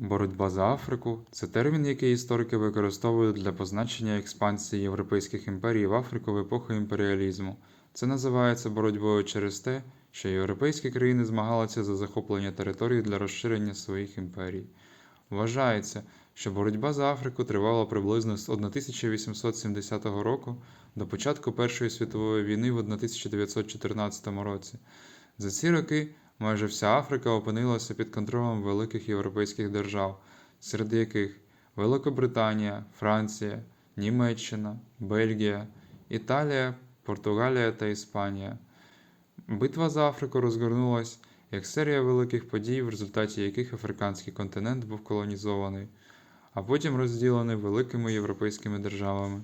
Боротьба за Африку це термін, який історики використовують для позначення експансії європейських імперій в Африку в епоху імперіалізму. Це називається боротьбою через те, що європейські країни змагалися за захоплення територій для розширення своїх імперій. Вважається, що боротьба за Африку тривала приблизно з 1870 року до початку Першої світової війни в 1914 році. За ці роки майже вся Африка опинилася під контролем великих європейських держав, серед яких Великобританія, Франція, Німеччина, Бельгія, Італія, Португалія та Іспанія. Битва за Африку розгорнулась як серія великих подій, в результаті яких африканський континент був колонізований, а потім розділений великими європейськими державами.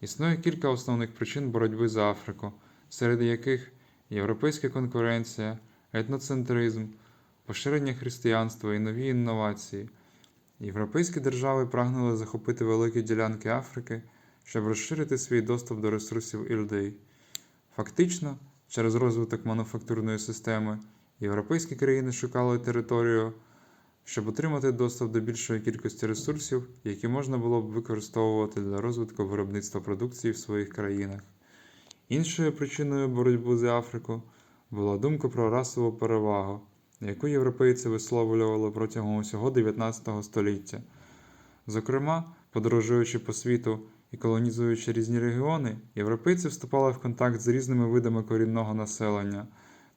Існує кілька основних причин боротьби за Африку, серед яких європейська конкуренція, етноцентризм, поширення християнства і нові інновації. Європейські держави прагнули захопити великі ділянки Африки, щоб розширити свій доступ до ресурсів і людей. Фактично, через розвиток мануфактурної системи, європейські країни шукали територію, щоб отримати доступ до більшої кількості ресурсів, які можна було б використовувати для розвитку виробництва продукції в своїх країнах. Іншою причиною боротьби за Африку була думка про расову перевагу, яку європейці висловлювали протягом усього 19 століття. Зокрема, подорожуючи по світу і колонізуючи різні регіони, європейці вступали в контакт з різними видами корінного населення.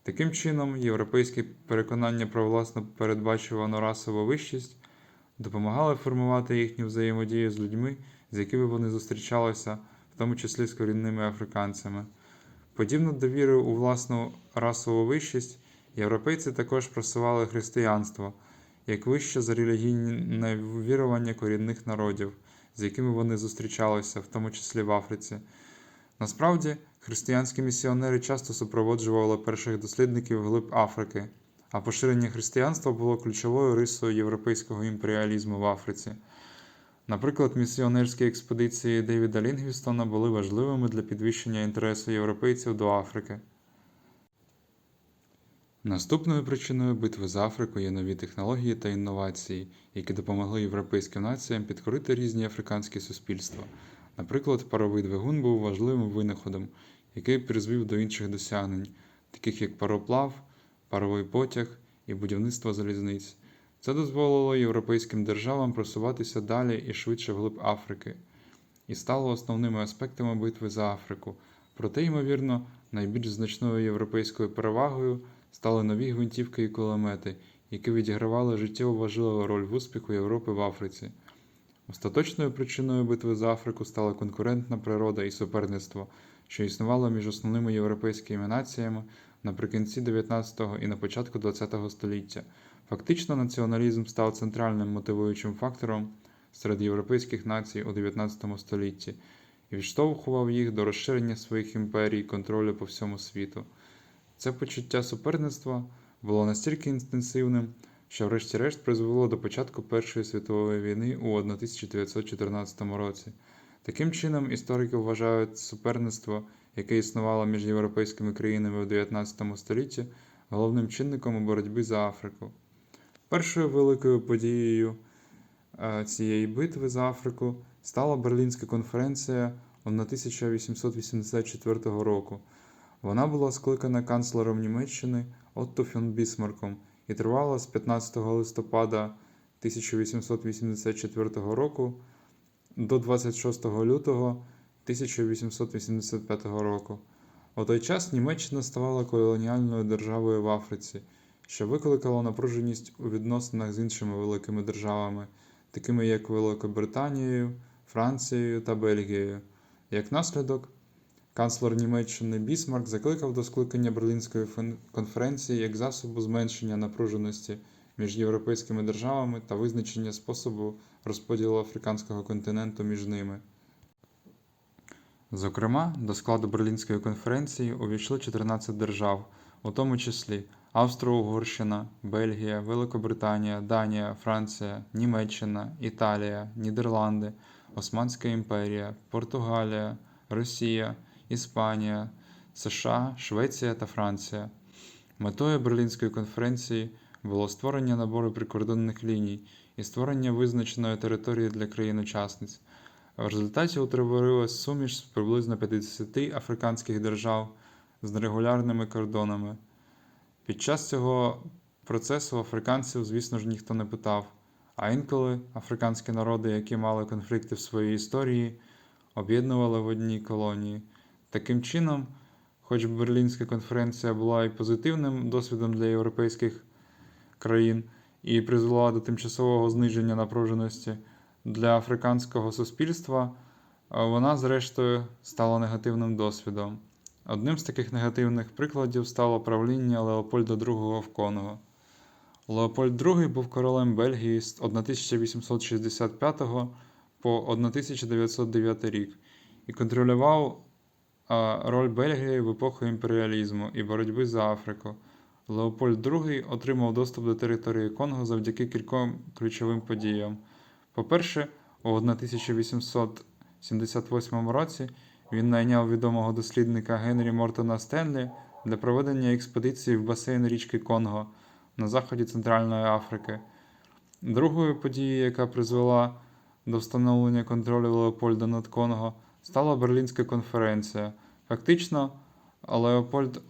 Таким чином, європейські переконання про власну передбачувану расову вищість допомагали формувати їхню взаємодію з людьми, з якими вони зустрічалися, в тому числі з корінними африканцями. Подібно до віри у власну расову вищість, європейці також просували християнство як вище за релігійне вірування корінних народів, з якими вони зустрічалися, в тому числі в Африці. Насправді, християнські місіонери часто супроводжували перших дослідників глиб Африки, а поширення християнства було ключовою рисою європейського імперіалізму в Африці. Наприклад, місіонерські експедиції Девіда Лінгвістона були важливими для підвищення інтересу європейців до Африки. Наступною причиною битви за Африку є нові технології та інновації, які допомогли європейським націям підкорити різні африканські суспільства. Наприклад, паровий двигун був важливим винаходом, який призвів до інших досягнень, таких як пароплав, паровий потяг і будівництво залізниць. Це дозволило європейським державам просуватися далі і швидше вглиб Африки, і стало основними аспектами битви за Африку. Проте, ймовірно, найбільш значною європейською перевагою стали нові гвинтівки і кулемети, які відігравали життєво важливу роль в успіху Європи в Африці. Остаточною причиною битви за Африку стала конкурентна природа і суперництво, що існувало між основними європейськими націями наприкінці 19-го і на початку 20-го століття. Фактично, націоналізм став центральним мотивуючим фактором серед європейських націй у 19 столітті і відштовхував їх до розширення своїх імперій контролю по всьому світу. Це почуття суперництва було настільки інтенсивним, що врешті-решт призвело до початку Першої світової війни у 1914 році. Таким чином, історики вважають суперництво, яке існувало між європейськими країнами у 19 столітті, головним чинником у боротьбі за Африку. Першою великою подією е, цієї битви за Африку стала Берлінська конференція 1884 року. Вона була скликана канцлером Німеччини Отто фон Бісмарком і тривала з 15 листопада 1884 року до 26 лютого 1885 року. У той час Німеччина ставала колоніальною державою в Африці, що викликало напруженість у відносинах з іншими великими державами, такими як Великобританією, Францією та Бельгією. Як наслідок, канцлер Німеччини Бісмарк закликав до скликання Берлінської конференції як засобу зменшення напруженості між європейськими державами та визначення способу розподілу африканського континенту між ними. Зокрема, до складу Берлінської конференції увійшли 14 держав, у тому числі Австро-Угорщина, Бельгія, Великобританія, Данія, Франція, Німеччина, Італія, Нідерланди, Османська імперія, Португалія, Росія, Іспанія, США, Швеція та Франція. Метою Берлінської конференції було створення набору прикордонних ліній і створення визначеної території для країн-учасниць. В результаті утворилась суміш з приблизно 50 африканських держав з нерегулярними кордонами. Під час цього процесу африканців, звісно ж, ніхто не питав, а інколи африканські народи, які мали конфлікти в своїй історії, об'єднували в одній колонії. Таким чином, хоч Берлінська конференція була і позитивним досвідом для європейських країн і призвела до тимчасового зниження напруженості для африканського суспільства, вона, зрештою, стала негативним досвідом. Одним з таких негативних прикладів стало правління Леопольда II в Конго. Леопольд II був королем Бельгії з 1865 по 1909 рік і контролював роль Бельгії в епоху імперіалізму і боротьби за Африку. Леопольд II отримав доступ до території Конго завдяки кільком ключовим подіям. По-перше, у 1878 році він найняв відомого дослідника Генрі Мортона Стенлі для проведення експедиції в басейн річки Конго на заході Центральної Африки. Другою подією, яка призвела до встановлення контролю Леопольда над Конго, стала Берлінська конференція. Фактично, Леопольд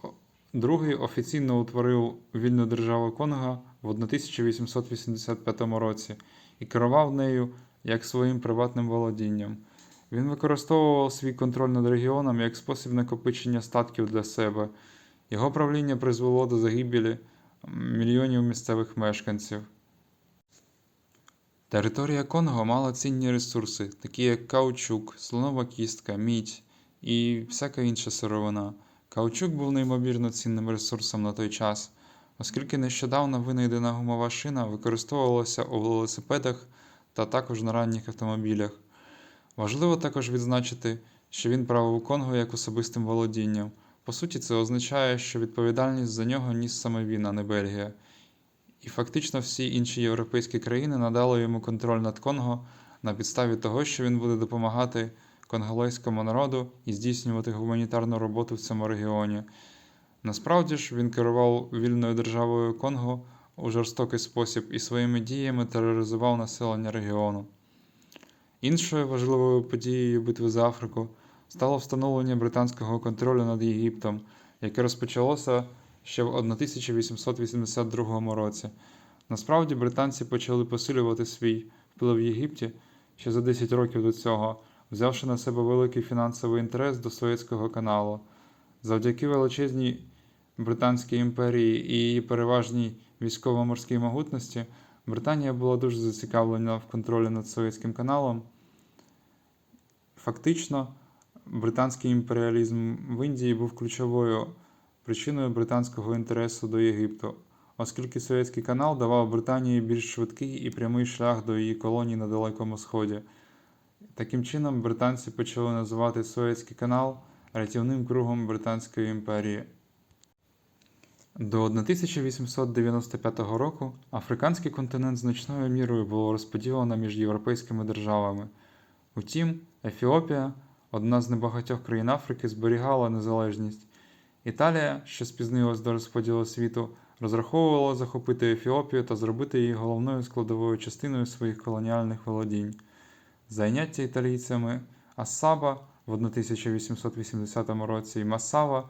II офіційно утворив вільну державу Конго в 1885 році і керував нею як своїм приватним володінням. Він використовував свій контроль над регіоном як спосіб накопичення статків для себе. Його правління призвело до загибелі мільйонів місцевих мешканців. Територія Конго мала цінні ресурси, такі як каучук, слонова кістка, мідь і всяка інша сировина. Каучук був неймовірно цінним ресурсом на той час, оскільки нещодавно винайдена гумова шина використовувалася у велосипедах та також на ранніх автомобілях. Важливо також відзначити, що він правив Конго як особистим володінням. По суті, це означає, що відповідальність за нього ніс саме він, а не Бельгія. І фактично всі інші європейські країни надали йому контроль над Конго на підставі того, що він буде допомагати конголезькому народу і здійснювати гуманітарну роботу в цьому регіоні. Насправді ж він керував вільною державою Конго у жорстокий спосіб і своїми діями тероризував населення регіону. Іншою важливою подією битви за Африку стало встановлення британського контролю над Єгиптом, яке розпочалося ще в 1882 році. Насправді британці почали посилювати свій вплив в Єгипті ще за 10 років до цього, взявши на себе великий фінансовий інтерес до Суецького каналу. Завдяки величезній Британській імперії і її переважній військово-морській могутності, Британія була дуже зацікавлена в контролі над Суецьким каналом. Фактично, британський імперіалізм в Індії був ключовою причиною британського інтересу до Єгипту, оскільки Суецький канал давав Британії більш швидкий і прямий шлях до її колоній на Далекому Сході. Таким чином, британці почали називати Суецький канал рятівним кругом Британської імперії. До 1895 року африканський континент значною мірою було розподілено між європейськими державами. Утім, Ефіопія, одна з небагатьох країн Африки, зберігала незалежність. Італія, що спізнилась до розподілу світу, розраховувала захопити Ефіопію та зробити її головною складовою частиною своїх колоніальних володінь. Зайняття італійцями Ассаба в 1880 році і Масава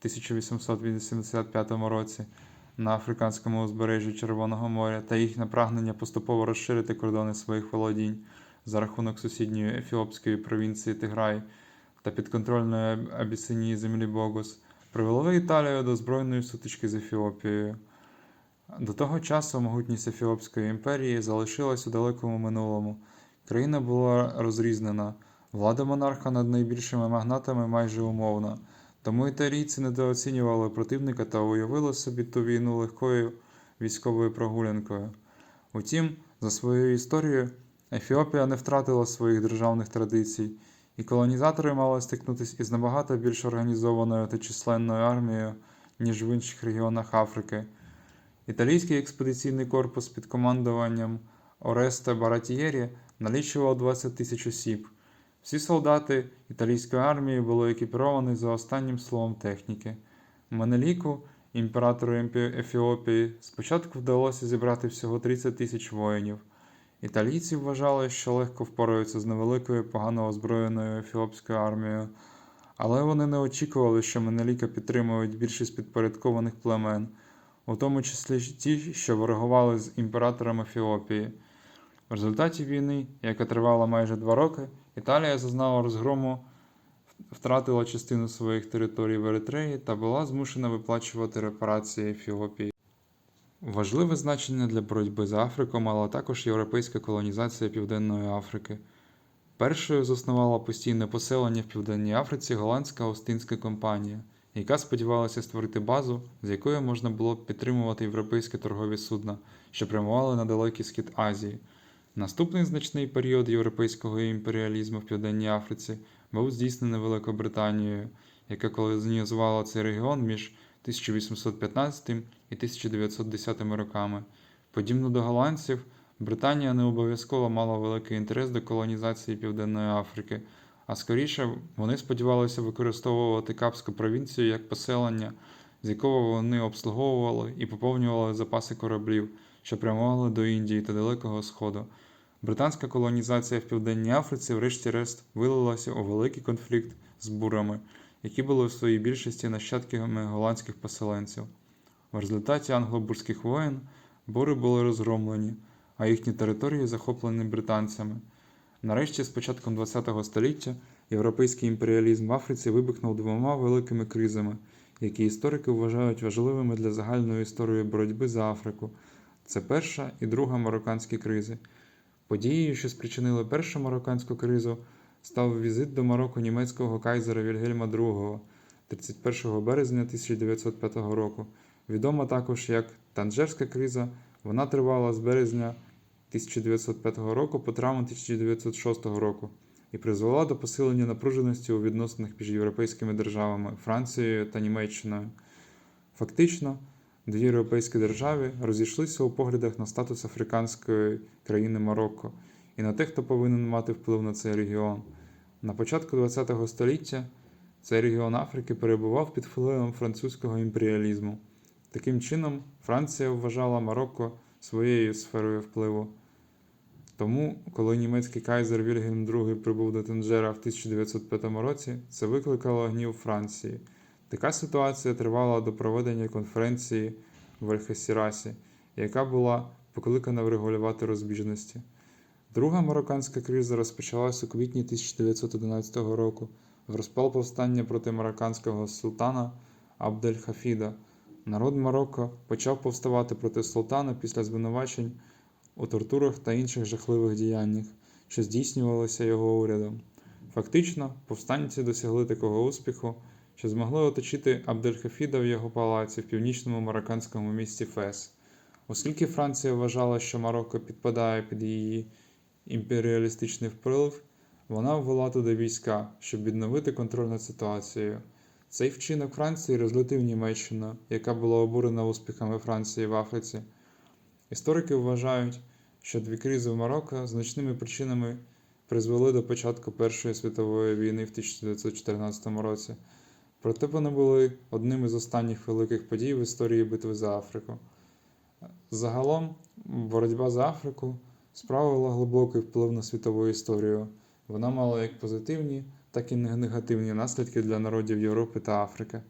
1885 році на африканському узбережжі Червоного моря та їхнє прагнення поступово розширити кордони своїх володінь за рахунок сусідньої ефіопської провінції Тиграй та підконтрольної Абісинії землі Богус привело Італію до збройної сутички з Ефіопією. До того часу могутність Ефіопської імперії залишилась у далекому минулому. Країна була розрізнена, влада монарха над найбільшими магнатами майже умовна, тому італійці недооцінювали противника та уявили собі ту війну легкою військовою прогулянкою. Утім, за своєю історією, Ефіопія не втратила своїх державних традицій, і колонізатори мали стикнутися із набагато більш організованою та численною армією, ніж в інших регіонах Африки. Італійський експедиційний корпус під командуванням Оресте Баратієрі налічував 20 тисяч осіб. Всі солдати італійської армії були екіпіровані за останнім словом техніки. Менеліку імператору Ефіопії, спочатку вдалося зібрати всього 30 тисяч воїнів. Італійці вважали, що легко впораються з невеликою погано озброєною ефіопською армією, але вони не очікували, що Менеліка підтримують більшість підпорядкованих племен, у тому числі ті, що ворогували з імператором Ефіопії. В результаті війни, яка тривала майже два роки, Італія зазнала розгрому, втратила частину своїх територій в Еритреї та була змушена виплачувати репарації Ефіопії. Важливе значення для боротьби за Африку мала також європейська колонізація Південної Африки. Першою заснувала постійне поселення в Південній Африці голландська Остинська компанія, яка сподівалася створити базу, з якою можна було б підтримувати європейські торгові судна, що прямували на далекий схід Азії. Наступний значний період європейського імперіалізму в Південній Африці був здійснений Великобританією, яка колонізувала цей регіон між 1815 і 1910 роками. Подібно до голландців, Британія не обов'язково мала великий інтерес до колонізації Південної Африки, а скоріше вони сподівалися використовувати Капську провінцію як поселення, з якого вони обслуговували і поповнювали запаси кораблів, що прямували до Індії та Далекого Сходу. Британська колонізація в Південній Африці, врешті-решт, вилилася у великий конфлікт з бурами, які були в своїй більшості нащадками голландських поселенців. В результаті англо-бурських воєн бури були розгромлені, а їхні території захоплені британцями. Нарешті, з початком ХХ століття, європейський імперіалізм в Африці вибухнув двома великими кризами, які історики вважають важливими для загальної історії боротьби за Африку. Це перша і друга марокканські кризи. Подією, що спричинили першу марокканську кризу, став візит до Марокко німецького кайзера Вільгельма II 31 березня 1905 року. Відома також як Танжерська криза. Вона тривала з березня 1905 року по травму 1906 року і призвела до посилення напруженості у відносинах між європейськими державами Францією та Німеччиною. Фактично, дві європейські держави розійшлися у поглядах на статус африканської країни Марокко і на те, хто повинен мати вплив на цей регіон. На початку ХХ століття цей регіон Африки перебував під впливом французького імперіалізму. Таким чином, Франція вважала Марокко своєю сферою впливу. Тому, коли німецький кайзер Вільгельм II прибув до Танжера в 1905 році, це викликало гнів Франції. Така ситуація тривала до проведення конференції в Альхасірасі, яка була покликана врегулювати розбіжності. Друга марокканська криза розпочалась у квітні 1911 року в розпал повстання проти марокканського султана Абдель-Хафіда. Народ Марокко почав повставати проти султана після звинувачень у тортурах та інших жахливих діяннях, що здійснювалися його урядом. Фактично, повстанці досягли такого успіху, що змогли оточити Абдель-Хафіда в його палаці в північному марокканському місті Фес. Оскільки Франція вважала, що Марокко підпадає під її імперіалістичний вплив, вона ввела туди війська, щоб відновити контроль над ситуацією. Цей вчинок Франції розлютив Німеччину, яка була обурена успіхами Франції в Африці. Історики вважають, що дві кризи в Марокко значними причинами призвели до початку Першої світової війни в 1914 році. Проте вони були одним із останніх великих подій в історії битви за Африку. Загалом, боротьба за Африку справила глибокий вплив на світову історію. Вона мала як позитивні, так і негативні наслідки для народів Європи та Африки.